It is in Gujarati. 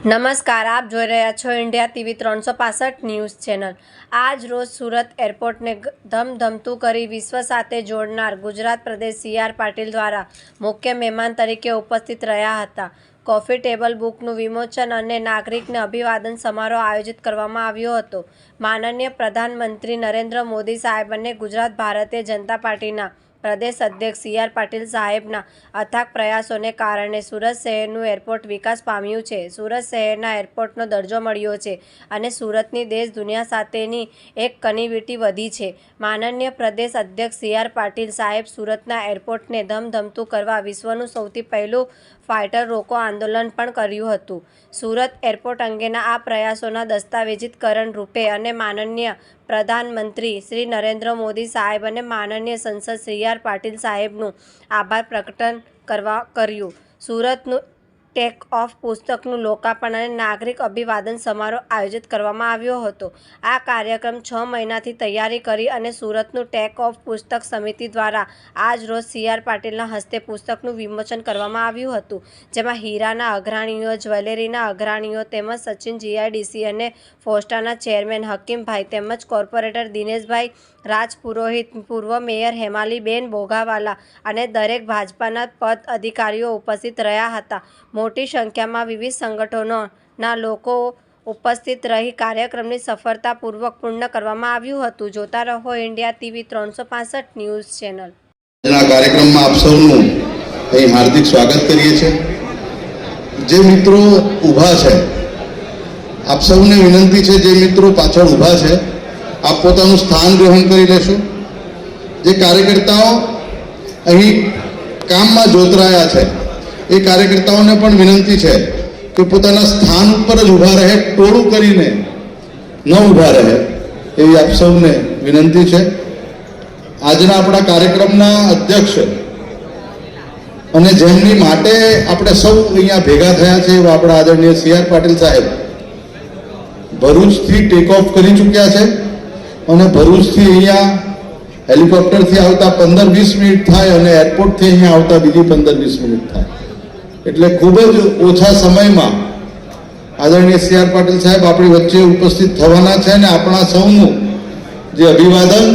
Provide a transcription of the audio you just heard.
નમસ્કાર, આપ જોઈ રહ્યા છો ઇન્ડિયા ટીવી ત્રણસો પાસઠ ન્યૂઝ ચેનલ. આજ રોજ સુરત એરપોર્ટને ધમધમતું કરી વિશ્વ સાથે જોડનાર ગુજરાત પ્રદેશ સી આર પાટીલ દ્વારા મુખ્ય મહેમાન તરીકે ઉપસ્થિત રહ્યા હતા. કોફી ટેબલ બુકનું વિમોચન અને નાગરિકને અભિવાદન સમારોહ આયોજિત કરવામાં આવ્યો હતો. માનનીય પ્રધાનમંત્રી નરેન્દ્ર મોદી સાહેબ અને ગુજરાત ભારતીય જનતા પાર્ટીના પ્રદેશ અધ્યક્ષ સી આર પાટીલ સાહેબના અથાગ પ્રયાસોને કારણે સુરત શહેરનું એરપોર્ટ વિકાસ પામ્યું છે. સુરત શહેરના એરપોર્ટનો દરજ્જો મળ્યો છે અને સુરતની દેશ દુનિયા સાથેની એક કનેક્ટિવિટી વધી છે. માનનીય પ્રદેશ અધ્યક્ષ સી આર પાટીલ સાહેબ, સુરતના એરપોર્ટને ધમધમતું કરવા વિશ્વનું સૌથી પહેલું ફાઇટર રોકો આંદોલન પણ કર્યું હતું. સુરત એરપોર્ટ અંગેના આ પ્રયાસોના દસ્તાવેજીકરણ રૂપે અને માનનીય પ્રધાનમંત્રી શ્રી નરેન્દ્ર મોદી સાહેબ અને માનનીય સંસદ શ્રી આર પાટીલ સાહેબનું આભાર પ્રકટન કરવા કર્યું. સુરતનું ટેક ઓફ પુસ્તકનું લોકાર્પણ અને નાગરિક અભિવાદન સમારોહ આયોજિત કરવામાં આવ્યો હતો. આ કાર્યક્રમ છ મહિનાથી તૈયારી કરી અને સુરતનું ટેક ઓફ પુસ્તક સમિતિ દ્વારા આજ રોજ સી આર પાટીલના હસ્તે પુસ્તકનું વિમોચન કરવામાં આવ્યું હતું, જેમાં હીરાના અગ્રણીઓ, જ્વેલરીના અગ્રણીઓ તેમજ સચિન જીઆઈડીસી અને ફોસ્ટાના ચેરમેન હકીમભાઈ તેમજ કોર્પોરેટર દિનેશભાઈ રાજ પુરોહિત પૂર્વ મેયર હેમાલીબેન બોગાવાલા અને દરેક ભાજપાના પદ અધિકારીઓ ઉપસ્થિત રહ્યા હતા. મોટી સંખ્યામાં વિવિધ સંગઠનોના લોકો ઉપસ્થિત રહી કાર્યક્રમની સફળતાપૂર્વક પૂર્ણ કરવામાં આવ્યું હતું. જોતા રહો ઇન્ડિયા ટીવી ત્રણસો પાસઠ ન્યૂઝ ચેનલ. આજના કાર્યક્રમમાં આપ સૌનું અહીં હાર્દિક સ્વાગત કરીએ છીએ. જે મિત્રો ઊભા છે, આપ સૌને વિનંતી છે, જે મિત્રો પાછળ ઊભા છે, આપ પોતાનું સ્થાન ગ્રહણ કરી લેશો. જે કાર્યકર્તાઓ અહીં કામમાં જોતરાયા છે એ કાર્યકર્તાઓને પણ વિનંતી છે કે પોતાના સ્થાન ઉપર જ ઊભા રહે, ટોળું કરીને ન ઊભા રહે, એવી આપ સૌને વિનંતી છે. આજના આપણા કાર્યક્રમના અધ્યક્ષ અને જેમની માટે આપણે સૌ અહીંયા ભેગા થયા છે એવા આપણા આદરણીય સી આર પાટીલ સાહેબ, ભરૂચથી ટેક ઓફ કરી ચૂક્યા છે અને ભરૂચથી અહીંયા હેલિકોપ્ટરથી આવતા પંદર વીસ મિનિટ થાય અને એરપોર્ટથી અહીંયા આવતા બીજી પંદર વીસ મિનિટ થાય. એટલે ખૂબ જ ઓછા સમયમાં આદરણીય સી આર પાટીલ સાહેબ આપણી વચ્ચે ઉપસ્થિત થવાના છે અને આપણા સૌનું જે અભિવાદન